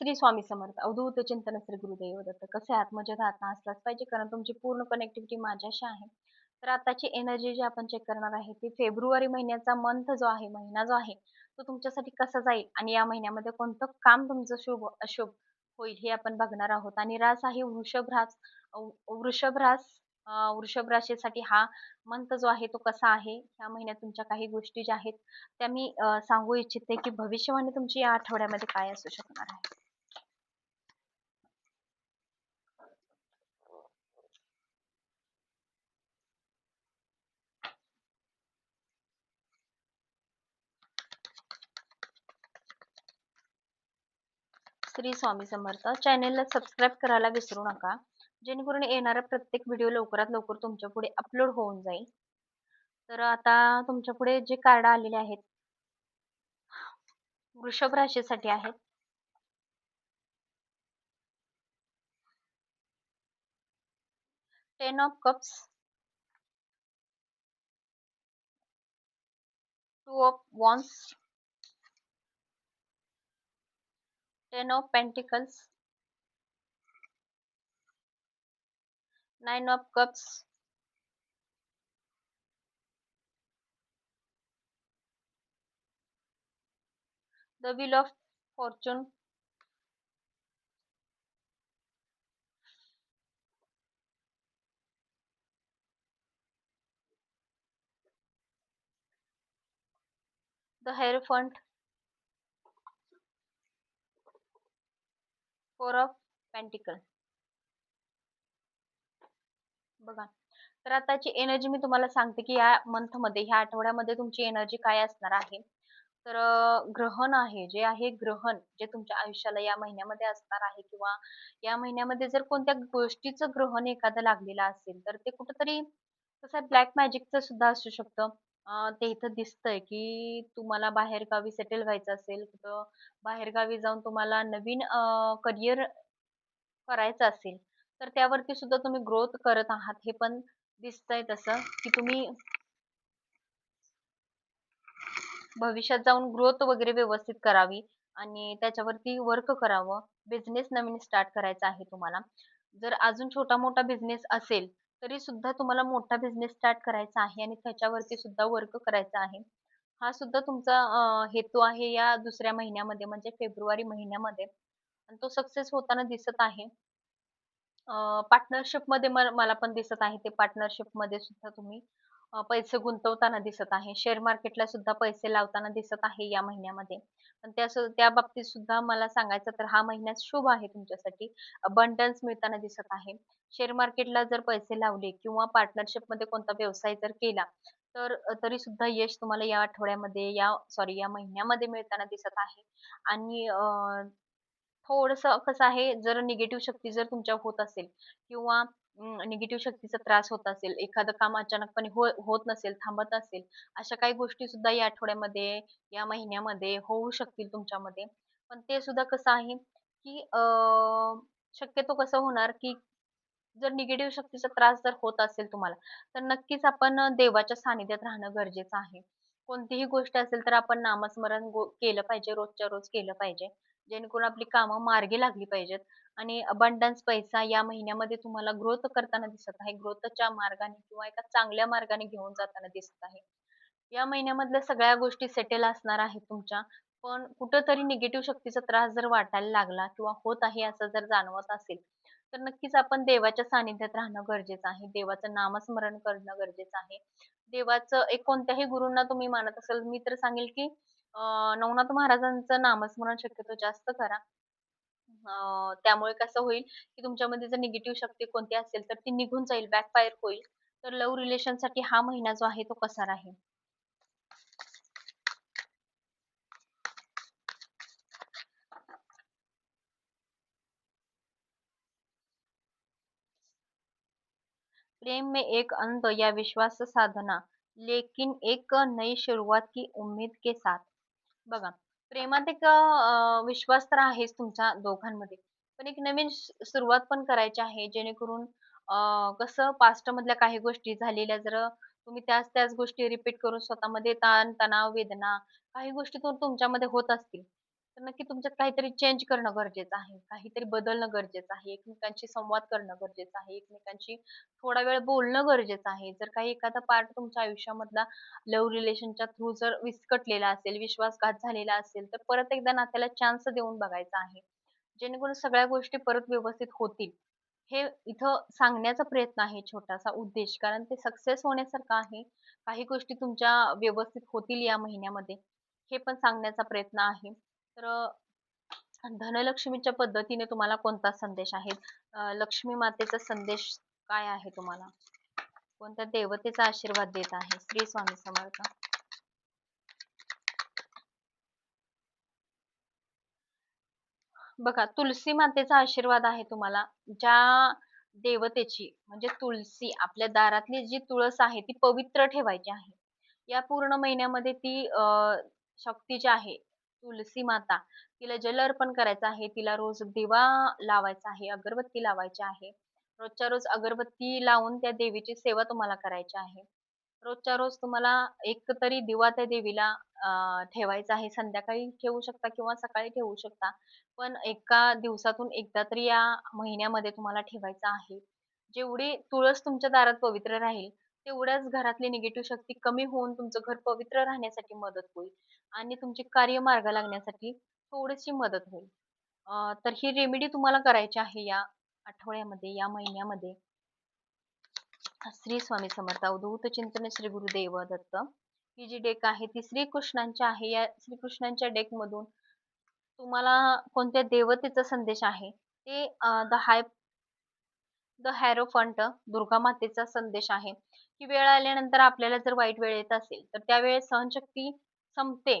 श्री स्वामी समर्थ. अवधूत चिंतन श्री गुरुदेव दत्त कसे आहात? मजेत आहात ना? असलाच पाहिजे कारण तुमची पूर्ण कनेक्टिव्हिटी माझ्याशी आहे. तर आताची एनर्जी जी आपण चेक करणार आहे ती फेब्रुवारी महिन्याचा मंथ जो आहे महिना जो आहे तो तुमच्यासाठी कसा जाईल? आणि या महिन्यामध्ये कोणतं काम तुमचं शुभ अशुभ होईल हे आपण बघणार आहोत. आणि रास आहे वृषभ रास. वृषभ रास वृषभ राशीसाठी हा मंथ जो आहे तो कसा आहे? या महिन्यात तुमच्या काही गोष्टी ज्या आहेत त्या मी सांगू इच्छिते की भविष्यवाणी तुमची या आठवड्यामध्ये काय असू शकणार आहे? श्री स्वामी समर्थ. चॅनेलला सबस्क्राईब करायला विसरू नका. जेणेकरून येणारा प्रत्येक व्हिडिओ लवकरात लवकर तुमच्यापुढे अपलोड होऊन जाईल. तर आता तुमच्यापुढे जे कार्ड आलेले आहेत वृषभ राशीसाठी आहेत. Ten of cups two of wands ten of pentacles. Nine of cups. The wheel of fortune. The hierophant. Four of pentacle बघा. तर आताची एनर्जी मी तुम्हाला सांगते की या मंथमध्ये ह्या आठवड्यामध्ये तुमची एनर्जी काय असणार आहे? तर ग्रहण आहे जे आहे ग्रहण जे तुमच्या आयुष्याला या महिन्यामध्ये असणार आहे किंवा या महिन्यामध्ये जर कोणत्या गोष्टीचं ग्रहण एखादं लागलेलं असेल तर ते कुठंतरी तसं ब्लॅक मॅजिकचं सुद्धा असू शकतं. ते इथं दिसतंय की तुम्हाला बाहेरगावी सेटल व्हायचं असेल कुठं बाहेरगावी जाऊन तुम्हाला नवीन करिअर करायचं असेल तर त्यावरती सुद्धा तुम्ही ग्रोथ करत आहात हे पण दिसतंय तसं की तुम्ही भविष्यात जाऊन ग्रोथ वगैरे व्यवस्थित करावी आणि त्याच्यावरती वर्क करावं. बिझनेस नवीन स्टार्ट करायचा आहे तुम्हाला. जर अजून छोटा मोठा बिझनेस असेल तरी सुद्धा तुम्हाला मोठा बिझनेस स्टार्ट करायचा आहे आणि त्याच्यावरती सुद्धा वर्क करायचा आहे. हा सुद्धा तुमचा हेतू आहे या दुसऱ्या महिन्यामध्ये म्हणजे फेब्रुवारी महिन्यामध्ये. आणि तो सक्सेस होताना दिसत आहे. पार्टनरशिपमध्ये मला पण दिसत आहे ते पार्टनरशिपमध्ये सुद्धा तुम्ही पैसे गुंतवताना दिसत आहे. शेअर मार्केटला सुद्धा पैसे लावताना दिसत आहे या महिन्यामध्ये. पण त्या त्या बाबतीत सुद्धा मला सांगायचं तर हा महिना शुभ आहे तुमच्यासाठी. अबंडन्स मिळताना दिसत आहे. शेअर मार्केटला जर पैसे लावले किंवा पार्टनरशिपमध्ये कोणता व्यवसाय जर केला तर तरी सुद्धा यश तुम्हाला या आठवड्यामध्ये या सॉरी या महिन्यामध्ये मिळताना दिसत आहे. आणि थोडंसं कसं आहे जर निगेटिव्ह शक्ती जर तुमच्या होत असेल किंवा निगेटिव्ह शक्तीचा त्रास होत असेल एखादं काम अचानकपणे हो होत नसेल थांबत असेल अशा काही गोष्टी सुद्धा या आठवड्यामध्ये या महिन्यामध्ये होऊ शकतील तुमच्यामध्ये. पण ते सुद्धा कसं आहे की अं, शक्यतो कसं होणार की जर निगेटिव्ह शक्तीचा त्रास जर होत असेल तुम्हाला तर नक्कीच आपण देवाच्या सानिध्यात राहणं गरजेचं आहे. कोणतीही गोष्ट असेल तर आपण नामस्मरण गो- केलं पाहिजे रोजच्या रोज केलं पाहिजे. जेणेकरून आपली कामं मार्गी लागली पाहिजेत. आणि अबंडन्स पैसा या महिन्यामध्ये तुम्हाला ग्रोथ करताना दिसत आहे. ग्रोथच्या मार्गाने किंवा एका चांगल्या मार्गाने घेऊन जाताना दिसत आहे. या महिन्यामधल्या सगळ्या गोष्टी सेटल असणार आहेत तुमच्या. पण कुठंतरी निगेटिव्ह शक्तीचा त्रास जर वाटायला लागला किंवा होत आहे असं जर जाणवत असेल तर नक्कीच आपण देवाच्या सानिध्यात राहणं गरजेचं आहे. देवाचं नामस्मरण करणं गरजेचं आहे. देवाचं एक कोणत्याही गुरूंना तुम्ही मानत असाल मी तर सांगेल की अं, नवनाथ महाराजांचं नामस्मरण शक्यतो जास्त करा. अं, त्यामुळे कसं होईल की तुमच्यामध्ये जर निगेटिव्ह शक्ती कोणती असेल तर ती निघून जाईल बॅकफायर होईल. तर लव रिलेशनसाठी हा महिना जो आहे तो कसा राहील? प्रेम में एक अंत या विश्वास साधना लेकिन एक नई शुरुआत की उम्मीद के साथ. बघा प्रेमात एक अं, विश्वास तर आहेच तुमच्या दोघांमध्ये. पण एक नवीन सु- सुरुवात पण करायची आहे जेणेकरून अं, कसं पास्ट मधल्या काही गोष्टी झालेल्या जर तुम्ही त्याच त्याच गोष्टी रिपीट करून स्वतःमध्ये ताण तणाव वेदना काही गोष्टी तर तुमच्यामध्ये होत असतील. तर नक्की तुमच्यात काहीतरी चेंज करणं गरजेचं आहे. काहीतरी बदलणं गरजेचं आहे. एकमेकांशी संवाद करणं गरजेचं आहे. एकमेकांशी थोडा वेळ बोलणं गरजेचं आहे. जर काही एखादा पार्ट तुमच्या आयुष्यामधला लव्ह रिलेशनच्या थ्रू जर विस्कटलेला असेल, विश्वासघात झालेला असेल, तर परत एकदा नात्याला चान्स देऊन बघायचा आहे. जेणेकरून सगळ्या गोष्टी परत व्यवस्थित होतील. हे इथं सांगण्याचा प्रयत्न आहे छोटासा उद्देश. कारण ते सक्सेस होण्यासारखं आहे. काही गोष्टी तुमच्या व्यवस्थित होतील या महिन्यामध्ये, हे पण सांगण्याचा प्रयत्न आहे. तर धनलक्ष्मीच्या पद्धतीने तुम्हाला कोणता संदेश आहे? लक्ष्मी मातेचा संदेश काय आहे तुम्हाला? कोणत्या देवतेचा आशीर्वाद देत आहे? श्री स्वामी समर्थ. बघा तुलसी मातेचा आशीर्वाद आहे तुम्हाला. ज्या देवतेची म्हणजे तुलसी आपल्या दारातली जी तुळस आहे ती पवित्र ठेवायची आहे. या पूर्ण महिन्यामध्ये ती अं शक्ती जी आहे तुलसी माता तिला जल अर्पण करायचं आहे. तिला रोज दिवा लावायचा आहे, अगरबत्ती लावायची आहे. रोजच्या रोज अगरबत्ती लावून त्या देवीची सेवा तुम्हाला करायची आहे. रोजच्या रोज तुम्हाला एक तरी दिवा त्या देवीला ठेवायचा आहे. संध्याकाळी ठेवू शकता किंवा सकाळी ठेवू शकता. पण एका दिवसातून एकदा तरी या महिन्यामध्ये तुम्हाला ठेवायचा आहे. जेवढी तुळस तुमच्या दारात पवित्र राहील, तेवढ्याच घरातली निगेटिव्ह शक्ती कमी होऊन तुमचं घर पवित्र राहण्यासाठी मदत होईल आणि तुमचे कार्य मार्ग लागण्यासाठी थोडीशी मदत होईल. तर ही रेमेडी तुम्हाला करायची आहे या आठवड्यामध्ये, या महिन्यामध्ये. श्री स्वामी समर्थ. अवधूत चिंतन श्री गुरुदेव दत्त. ही जी डेक आहे ती श्रीकृष्णांची आहे. या श्रीकृष्णांच्या डेकमधून तुम्हाला कोणत्या देवतेचा संदेश आहे ते the high the hierophant Durga मातेचा संदेश आहे की वेळ आल्यानंतर आपल्याला जर वाईट वेळ येत असेल तर त्यावेळेस सहनशक्ती संपते.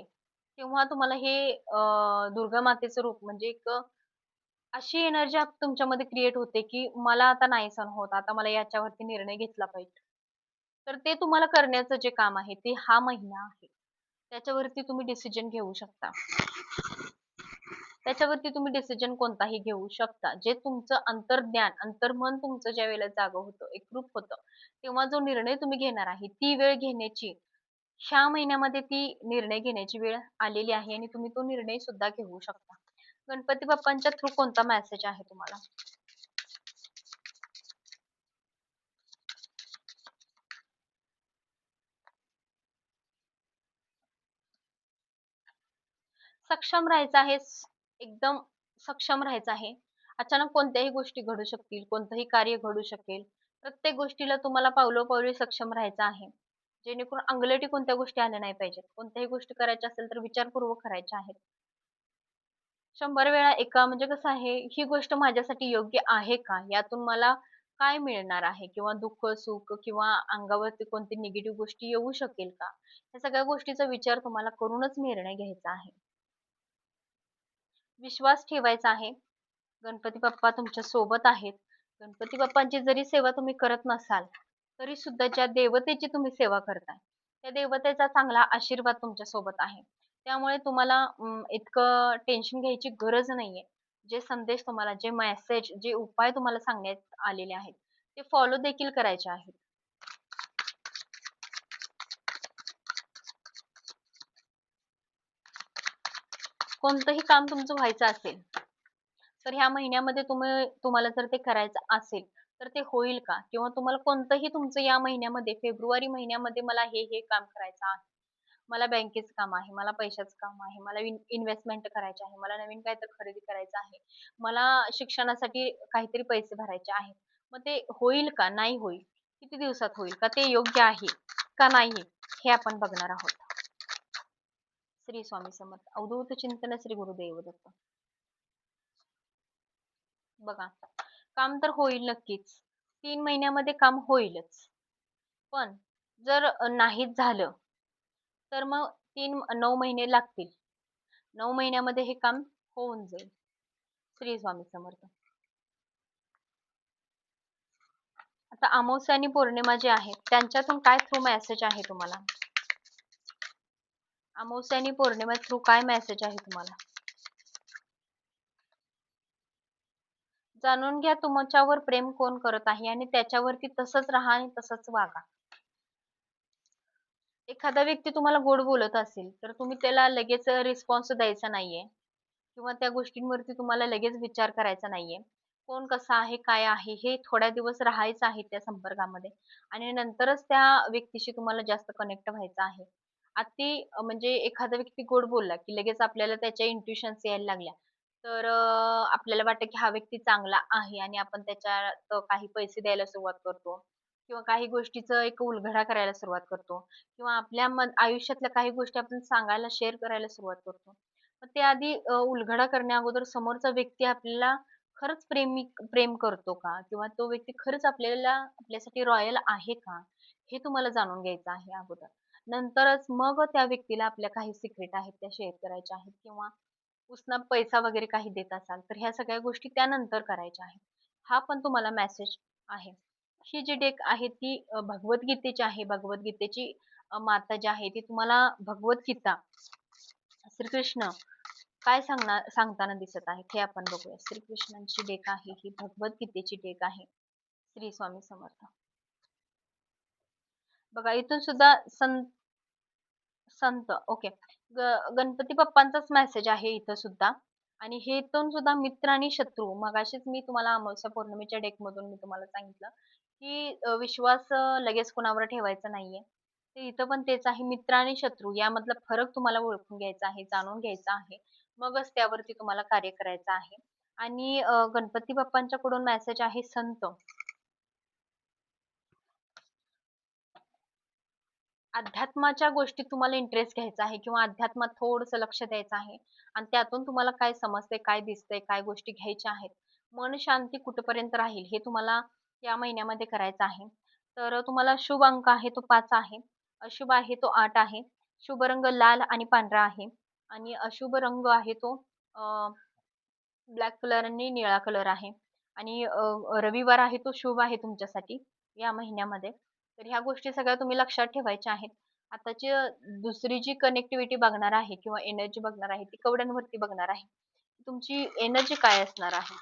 तेव्हा तुम्हाला हे अं, दुर्गा मातेचं रूप म्हणजे एक अशी एनर्जी तुमच्यामध्ये क्रिएट होते की मला आता नाही सहन होत आता मला याच्यावरती निर्णय घेतला पाहिजे. तर ते तुम्हाला करण्याचं जे काम आहे ते हा महिना आहे. त्याच्यावरती तुम्ही डिसिजन घेऊ शकता. त्याच्यावरती तुम्ही डिसिजन कोणताही घेऊ शकता. जे तुमचं अंतर्ज्ञान अंतर्मन तुमचं ज्या वेळेला जागं होतं एकरूप होतं तेव्हा जो निर्णय तुम्ही घेणार आहे ती वेळ घेण्याची ह्या महिन्यामध्ये ती निर्णय घेण्याची वेळ आलेली आहे आणि तुम्ही तो निर्णय सुद्धा घेऊ शकता. गणपती बाप्पांच्या थ्रू कोणता मेसेज आहे तुम्हाला? सक्षम राहायचं आहे एकदम सक्षम राहायचं आहे. अचानक कोणत्याही गोष्टी घडू शकतील कोणतंही कार्य घडू शकेल प्रत्येक गोष्टीला तुम्हाला पावलोपावली सक्षम राहायचं आहे. जेणेकरून अंगलटी कोणत्या गोष्टी आल्या नाही पाहिजेत कोणत्याही गोष्टी करायच्या असेल तर विचारपूर्वक करायच्या आहेत. शंभर वेळा एका म्हणजे कसं आहे ही गोष्ट माझ्यासाठी योग्य आहे का? यातून मला काय मिळणार आहे? किंवा दुःख सुख किंवा अंगावरती कोणती निगेटिव्ह गोष्टी येऊ शकेल का? या सगळ्या गोष्टीचा विचार तुम्हाला करूनच निर्णय घ्यायचा आहे. विश्वास ठेवायचा आहे. गणपती बाप्पा तुमच्यासोबत आहेत. गणपती बाप्पांची जरी सेवा तुम्ही करत नसाल तरी सुद्धा ज्या देवतेची तुम्ही सेवा करताय त्या देवतेचा चांगला आशीर्वाद तुमच्यासोबत आहे. त्यामुळे तुम्हाला इतकं टेन्शन घ्यायची गरज नाहीये. जे संदेश तुम्हाला जे मेसेज जे उपाय तुम्हाला सांगण्यात आलेले आहेत ते फॉलो देखील करायचे आहेत. कोणतंही काम तुमचं व्हायचं असेल तर ह्या महिन्यामध्ये तुम्ही तुम्हाला जर ते करायचं असेल तर ते होईल का? किंवा तुम्हाला कोणतंही तुमचं या महिन्यामध्ये फेब्रुवारी महिन्यामध्ये मला हे हे काम करायचं आहे. मला बँकेचं काम आहे मला पैशाचं काम आहे मला इन्व्हेस्टमेंट करायचे आहे मला नवीन काहीतरी खरेदी करायचं आहे मला शिक्षणासाठी काहीतरी पैसे भरायचे आहेत मग ते होईल का? नाही होईल. किती दिवसात होईल? का ते योग्य आहे? का नाही? हे आपण बघणार आहोत. श्री स्वामी समर्थ. अवधूत चिंतन श्री गुरुदेव दत्त बघा काम तर होईल नक्कीच. तीन महिन्यामध्ये काम होईलच. पण जर नाहीच झालं तर मग तीन नऊ महिने लागतील. नऊ महिन्यामध्ये हे काम होऊन जाईल. श्री स्वामी समर्थ. आता अमावस्या आणि पौर्णिमा जे आहे त्यांच्यातून काय थ्रू मेसेज आहे तुम्हाला? अमावस्या आणि पौर्णिमा थ्रू काय मेसेज आहे तुम्हाला जाणून घ्या तुमच्यावर प्रेम कोण करत आहे आणि त्याच्यावरती तसंच राहा आणि तसंच वागा एखादा व्यक्ती तुम्हाला गोड बोलत असेल तर तुम्ही त्याला लगेच रिस्पॉन्स द्यायचा नाहीये किंवा त्या गोष्टींवरती तुम्हाला लगेच विचार करायचा नाहीये. कोण कसा आहे, काय आहे, हे थोड्या दिवस राहायचं आहे त्या संपर्कामध्ये आणि नंतरच त्या व्यक्तीशी तुम्हाला जास्त कनेक्ट व्हायचं आहे. अति म्हणजे एखादा व्यक्ती गोड बोलला, की लगेच आपल्याला त्याच्या इंट्युशन्स यायला लागल्या. तर आपल्याला वाटतं की हा व्यक्ती चांगला आहे आणि आपण त्याच्यात काही पैसे द्यायला सुरुवात करतो किंवा काही गोष्टीचं एक उलगडा करायला सुरुवात करतो किंवा आपल्या मन आयुष्यातल्या काही गोष्टी आपण सांगायला, शेअर करायला सुरुवात करतो. मग ते आधी अ, उलगडा करण्या अगोदर समोरचा व्यक्ती आपल्याला खरंच प्रेमी प्रेम करतो का? किंवा तो व्यक्ती खरंच आपल्याला आपल्यासाठी रॉयल आहे का? हे तुम्हाला जाणून घ्यायचं आहे अगोदर. नंतरच मग त्या व्यक्तीला आपल्या काही सिक्रेट आहेत त्या शेअर करायच्या आहेत किंवा उसना पैसा वगैरे काही देत असाल, तर ह्या सगळ्या गोष्टी त्यानंतर करायच्या आहेत. हा पण तुम्हाला मेसेज आहे. ही जी डेक आहे ती भगवद्गीतेची आहे. भगवद्गीतेची माता जी आहे ती तुम्हाला भगवद्गीता श्रीकृष्ण काय सांगणार सांगताना दिसत आहेत हे आपण बघूया. श्रीकृष्णांची डेक आहे ही भगवद्गीतेची डेक आहे. श्री स्वामी समर्थ. बघा इथून सुद्धा संत संत ओके. गणपती बाप्पांचाच मेसेज आहे इथं सुद्धा आणि हे इथून सुद्धा मित्र आणि शत्रू मगाशीच मी तुम्हाला अमावस्या पौर्णिमेच्या डेक मधून मी तुम्हाला सांगितलं, की विश्वास लगेच कोणावर ठेवायचा नाहीये. ते इथं पण तेच आहे मित्र आणि शत्रू यामधला फरक तुम्हाला ओळखून घ्यायचा आहे, जाणून घ्यायचा आहे. मगच त्यावरती तुम्हाला कार्य करायचं आहे. आणि गणपती बाप्पांच्याकडून मेसेज आहे संत. अध्यात्माच्या गोष्टीत तुम्हाला इंटरेस्ट घ्यायचा आहे किंवा अध्यात्मात थोडंसं लक्ष द्यायचं आहे आणि त्यातून तुम्हाला काय समजते काय दिसतंय, काय गोष्टी घ्यायच्या आहेत. मन शांती कुठपर्यंत राहील हे तुम्हाला या महिन्यामध्ये करायचं आहे. तर तुम्हाला शुभ अंक आहे तो पाच आहे. अशुभ आहे तो आठ आहे. शुभ रंग लाल आणि पांढरा आहे आणि अशुभ रंग आहे तो ब्लॅक कलर आणि निळा कलर आहे आणि रविवार आहे तो शुभ आहे तुमच्यासाठी या महिन्यामध्ये. तर ह्या गोष्टी सगळ्या तुम्ही लक्षात ठेवायच्या आहेत. आताची दुसरी जी कनेक्टिव्हिटी बघणार आहे किंवा एनर्जी बघणार आहे ती कवड्यांवरती बघणार आहे. तुमची एनर्जी काय असणार आहे?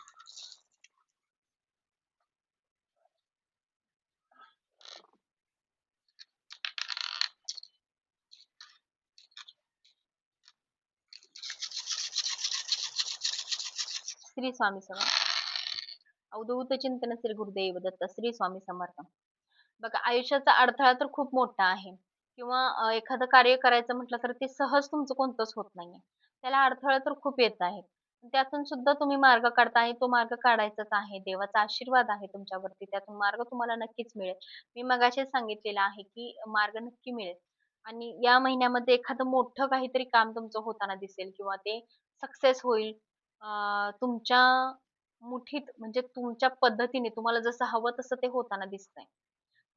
श्री स्वामी समर्थ. अवधूत चिंतन श्री गुरुदेव दत्त श्री स्वामी समर्थ. बघा आयुष्याचा अडथळा तर खूप मोठा आहे किंवा अ, एखादं कार्य करायचं म्हटलं तर ते सहज तुमचं कोणतंच होत नाहीये. त्याला अडथळा तर खूप येत आहेत. त्यातून सुद्धा तुम्ही मार्ग काढताय, तो मार्ग काढायचाच आहे. देवाचा आशीर्वाद आहे तुमच्यावरती. त्यातून मार्ग तुम्हाला नक्कीच मिळेल. मी मगाशीच सांगितलेलं आहे, की मार्ग नक्की मिळेल आणि या महिन्यामध्ये एखादं मोठं काहीतरी काम तुमचं होताना दिसेल किंवा ते सक्सेस होईल. अ, तुमच्या मुठीत म्हणजे तुमच्या पद्धतीने तुम्हाला जसं हवं तसं ते होताना दिसतंय.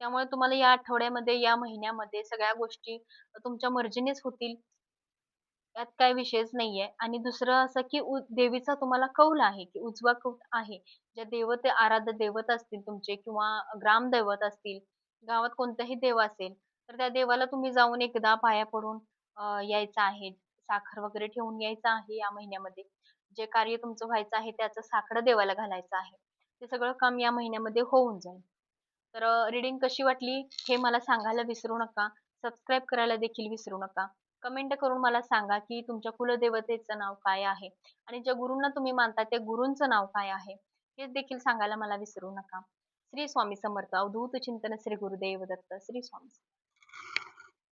त्यामुळे तुम्हाला या आठवड्यामध्ये, या महिन्यामध्ये सगळ्या गोष्टी तुमच्या मर्जीनेच होतील. यात काय विषयच नाहीये आणि दुसरं असं की उ देवीचा तुम्हाला कौल आहे, की उजवा कौल आहे. ज्या देवत आराध्य देवत असतील तुमचे किंवा ग्रामदैवत असतील, गावात कोणताही देव असेल, तर त्या देवाला तुम्ही जाऊन एकदा पाया पडून यायचं आहे. साखर वगैरे ठेवून यायचं आहे या महिन्यामध्ये. जे कार्य तुमचं व्हायचं आहे त्याचं साकडं देवाला घालायचं आहे. ते सगळं काम या महिन्यामध्ये होऊन जाईल. तर रीडिंग कशी वाटली हे मला सांगायला विसरू नका. सबस्क्राईब करायला देखील विसरू नका. कमेंट करून मला सांगा, की तुमच्या कुलदेवतेचं नाव काय आहे? आणि ज्या गुरूंना तुम्ही मानता त्या गुरूंचं नाव काय आहे? हे देखील सांगायला मला विसरू नका. श्री स्वामी समर्थ. अवधूत चिंतन श्री गुरुदेव दत्त. श्री स्वामी